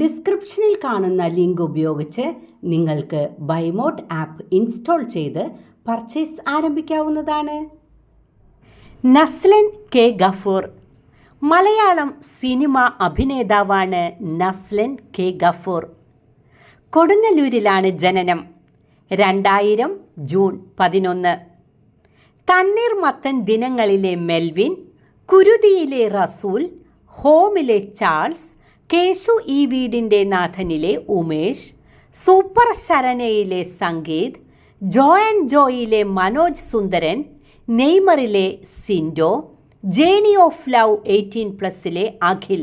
ഡിസ്ക്രിപ്ഷനിൽ കാണുന്ന ലിങ്ക് ഉപയോഗിച്ച് നിങ്ങൾക്ക് ബൈമോട്ട് ആപ്പ് ഇൻസ്റ്റാൾ ചെയ്ത് പർച്ചേസ് ആരംഭിക്കാവുന്നതാണ്. നസ്ലൻ കെ ഗഫൂർ മലയാളം സിനിമ അഭിനേതാവാണ് നസ്ലൻ കെ ഗഫൂർ. കൊടുങ്ങല്ലൂരിലാണ് ജനനം രണ്ടായിരം ജൂൺ പതിനൊന്ന്. തണ്ണീർമത്തൻ ദിനങ്ങളിലെ മെൽവിൻ കുരുതിയിലെ റസൂൽ ഹോമിലെ ചാൾസ് കേശു ഈ വീടിന്റെ നാഥനിലെ ഉമേഷ് സൂപ്പർ ശരണയിലെ സംഗീത് ജോ ആൻഡ് ജോയിലെ മനോജ് സുന്ദരൻ നെയ്മറിലെ സിൻഡോ ജേണി ഓഫ് ലവ് എയ്റ്റീൻ പ്ലസിലെ അഖിൽ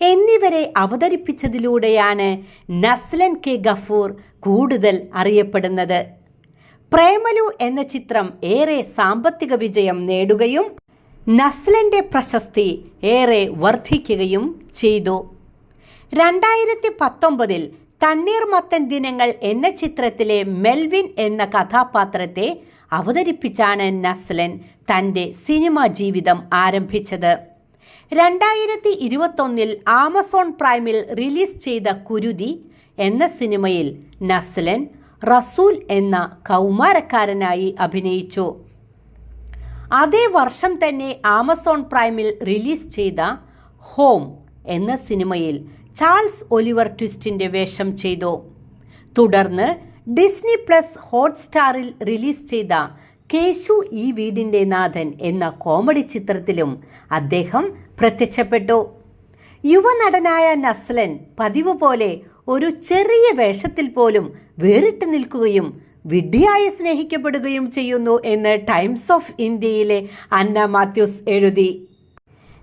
എന്നിവരെ അവതരിപ്പിച്ചതിലൂടെയാണ് നസ്ലൻ കെ ഗഫൂർ കൂടുതൽ അറിയപ്പെടുന്നത്. പ്രേമലു എന്ന ചിത്രം ഏറെ സാമ്പത്തിക വിജയം നേടുകയും നസ്ലന്റെ പ്രശസ്തി ഏറെ വർദ്ധിക്കുകയും ചെയ്തു. രണ്ടായിരത്തി പത്തൊമ്പതിൽ തണ്ണീർമത്തൻ ദിനങ്ങൾ എന്ന ചിത്രത്തിലെ മെൽവിൻ എന്ന കഥാപാത്രത്തെ അവതരിപ്പിച്ചാണ് നസ്ലൻ തന്റെ സിനിമാ ജീവിതം ആരംഭിച്ചത്. രണ്ടായിരത്തി ഇരുപത്തൊന്നിൽ ആമസോൺ പ്രൈമിൽ റിലീസ് ചെയ്ത കുരുതി എന്ന സിനിമയിൽ നസ്ലൻ റസൂൽ എന്ന കൗമാരക്കാരനായി അഭിനയിച്ചു. അതേ വർഷം തന്നെ ആമസോൺ പ്രൈമിൽ റിലീസ് ചെയ്ത ഹോം എന്ന സിനിമയിൽ ചാൾസ് ഒലിവർ ട്വിസ്റ്റിന്റെ വേഷം ചെയ്തു. തുടർന്ന് ഡിസ്നി പ്ലസ് ഹോട്ട്സ്റ്റാറിൽ റിലീസ് ചെയ്ത കേശു ഈ വീടിന്റെ നാഥൻ എന്ന കോമഡി ചിത്രത്തിലും അദ്ദേഹം പ്രത്യക്ഷപ്പെട്ടു. യുവനടനായ നസ്ലൻ പതിവ് പോലെ ഒരു ചെറിയ വേഷത്തിൽ പോലും വേറിട്ട് നിൽക്കുകയും വിഡ്ഢിയായി സ്നേഹിക്കപ്പെടുകയും ചെയ്യുന്നു എന്ന് ടൈംസ് ഓഫ് ഇന്ത്യയിലെ അന്ന മാത്യൂസ് എഴുതി.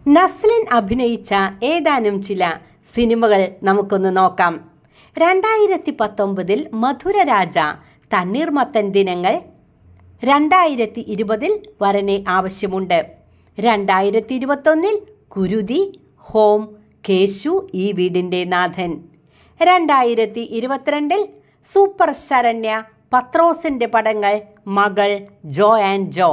നസ്ലിൻ അഭിനയിച്ച ഏതാനും ചില സിനിമകൾ നമുക്കൊന്ന് നോക്കാം. രണ്ടായിരത്തി പത്തൊമ്പതിൽ മധുരരാജ തണ്ണീർമത്തൻ ദിനങ്ങൾ. രണ്ടായിരത്തി ഇരുപതിൽ വരനെ ആവശ്യമുണ്ട്. രണ്ടായിരത്തി ഇരുപത്തൊന്നിൽ കുരുതി ഹോം കേശു ഈ വീടിന്റെ നാഥൻ. രണ്ടായിരത്തി ഇരുപത്തിരണ്ടിൽ സൂപ്പർ ശരണ്യ പത്രോസിന്റെ പടങ്ങൾ മകൾ ജോ ആൻഡ് ജോ.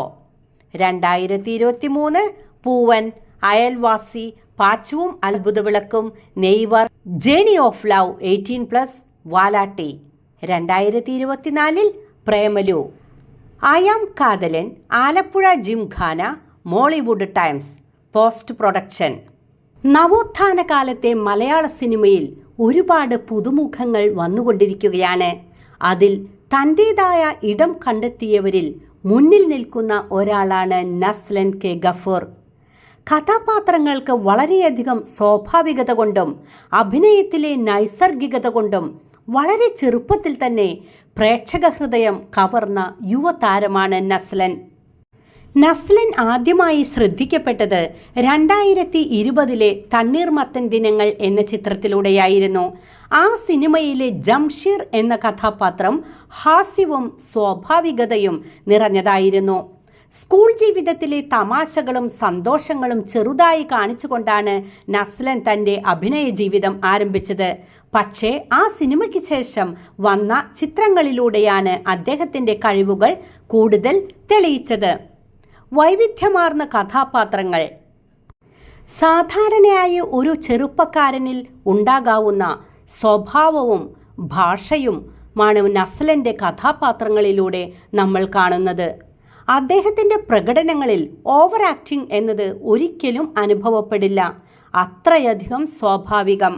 രണ്ടായിരത്തി ഇരുപത്തി മൂന്ന് പൂവൻ അയൽവാസി പാച്ചുവും അത്ഭുത വിളക്കും Neymar journey of love eighteen plus Valatty. രണ്ടായിരത്തി ഇരുപത്തിനാലിൽ പ്രേമലു ആയാം Kadhalan Alappuzha Gymkhana Mollywood times post production നവോത്ഥാന കാലത്തെ മലയാള സിനിമയിൽ ഒരുപാട് പുതുമുഖങ്ങൾ വന്നുകൊണ്ടിരിക്കുകയാണ്. അതിൽ തന്റെതായ ഇടം കണ്ടെത്തിയവരിൽ മുന്നിൽ നിൽക്കുന്ന ഒരാളാണ് നസ്ലൻ കെ ഗഫൂർ. കഥാപാത്രങ്ങൾക്ക് വളരെയധികം സ്വാഭാവികത കൊണ്ടും അഭിനയത്തിലെ നൈസർഗികത കൊണ്ടും വളരെ ചെറുപ്പത്തിൽ തന്നെ പ്രേക്ഷക ഹൃദയം കവർന്ന യുവതാരമാണ് നസ്ലൻ. നസ്ലൻ ആദ്യമായി ശ്രദ്ധിക്കപ്പെട്ടത് രണ്ടായിരത്തി ഇരുപതിലെ തണ്ണീർമത്തൻ ദിനങ്ങൾ എന്ന ചിത്രത്തിലൂടെയായിരുന്നു. ആ സിനിമയിലെ ജംഷീർ എന്ന കഥാപാത്രം ഹാസ്യവും സ്വാഭാവികതയും നിറഞ്ഞതായിരുന്നു. സ്കൂൾ ജീവിതത്തിലെ തമാശകളും സന്തോഷങ്ങളും ചെറുതായി കാണിച്ചുകൊണ്ടാണ് നസ്ലൻ തന്റെ അഭിനയ ജീവിതം ആരംഭിച്ചത്. പക്ഷേ ആ സിനിമയ്ക്ക് ശേഷം വന്ന ചിത്രങ്ങളിലൂടെയാണ് അദ്ദേഹത്തിന്റെ കഴിവുകൾ കൂടുതൽ തെളിയിച്ചത്. വൈവിധ്യമാർന്ന കഥാപാത്രങ്ങൾ. സാധാരണയായി ഒരു ചെറുപ്പക്കാരനിൽ ഉണ്ടാകാവുന്ന സ്വഭാവവും ഭാഷയും ആണ് നസ്ലന്റെ കഥാപാത്രങ്ങളിലൂടെ നമ്മൾ കാണുന്നത്. അദ്ദേഹത്തിന്റെ പ്രകടനങ്ങളിൽ ഓവർ ആക്ടിംഗ് എന്നത് ഒരിക്കലും അനുഭവപ്പെടില്ല. അത്രയധികം സ്വാഭാവികം.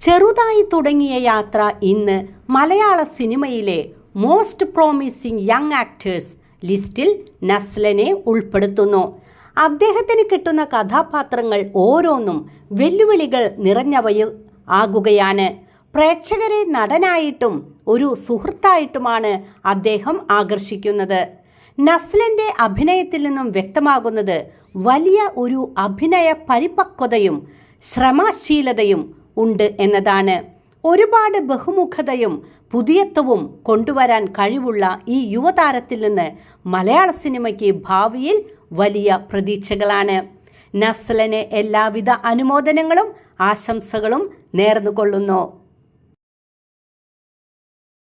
ചെറുതായി തുടങ്ങിയ യാത്ര ഇന്ന് മലയാള സിനിമയിലെ മോസ്റ്റ് പ്രോമിസിംഗ് യങ് ആക്ടേഴ്സ് ലിസ്റ്റിൽ നസ്ലനെ ഉൾപ്പെടുത്തുന്നു. അദ്ദേഹത്തിന് കിട്ടുന്ന കഥാപാത്രങ്ങൾ ഓരോന്നും വെല്ലുവിളികൾ നിറഞ്ഞവയ ആകുകയാണ്. പ്രേക്ഷകരെ നടനായിട്ടും ഒരു സുഹൃത്തായിട്ടുമാണ് അദ്ദേഹം ആകർഷിക്കുന്നത്. നസ്ലന്റെ അഭിനയത്തിൽ നിന്നും വ്യക്തമാകുന്നത് വലിയ ഒരു അഭിനയ പരിപക്വതയും ശ്രമശീലതയും ഉണ്ട് എന്നതാണ്. ഒരുപാട് ബഹുമുഖതയും പുതിയത്വവും കൊണ്ടുവരാൻ കഴിവുള്ള ഈ യുവതാരത്തിൽ നിന്ന് മലയാള സിനിമയ്ക്ക് ഭാവിയിൽ വലിയ പ്രതീക്ഷകളാണ്. നസ്ലന് എല്ലാവിധ അനുമോദനങ്ങളും ആശംസകളും നേർന്നുകൊള്ളുന്നു.